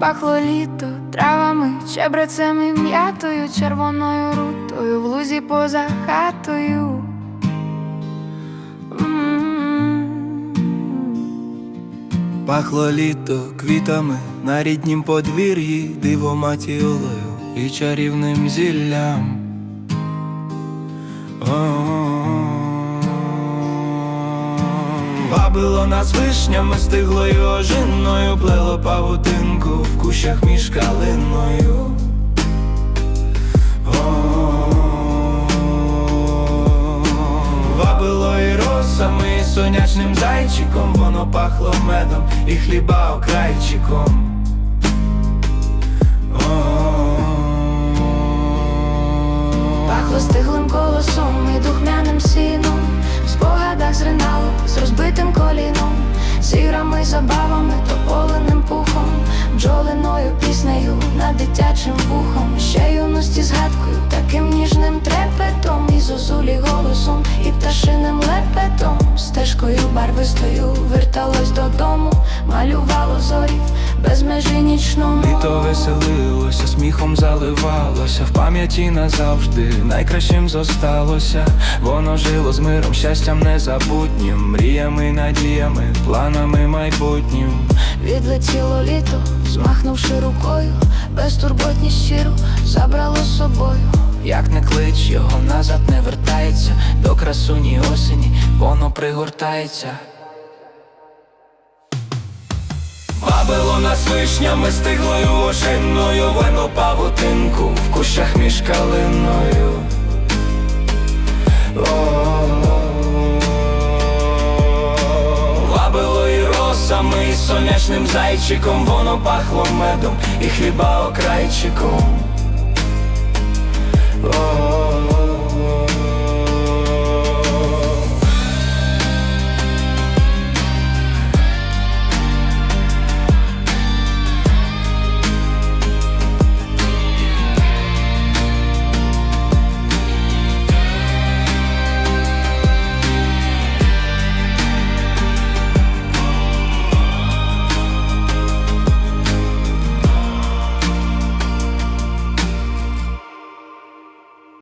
Пахло літо травами, чебрецем м'ятою, червоною рутою в лузі поза хатою. Пахло літо квітами на ріднім подвір'ї, дивоматіолою і чарівним зіллям. Вабило нас вишнями, стиглою ожиною, плело павутинку в кущах між калиною. Вабило і росами, і сонячним зайчиком, воно пахло медом і хліба окрайчиком. Пахло стиглим колосом і духмяним сіном, в спогадах зринало з розбитим коліном, піснею над дитячим вухом, ще юності згадкою, таким ніжним трепетом, і зозулі голосом, і пташиним лепетом, стежкою барвистою верталось додому, малювало зорі без межі нічному. Літо веселилося, сміхом заливалося, в пам'яті назавжди найкращим зосталося. Воно жило з миром, щастям незабутнім, мріями, надіями, планами майбутнім. Відлетіло літо, змахнувши рукою, безтурботність щиру забрало з собою. Як не клич, його назад не вертається, до красуні осені воно пригортається. Вабило нас вишнями, стиглою ошинною, вино павутинку в кущах між калиною. О, і сонячним зайчиком, воно пахло медом і хліба окрайчиком.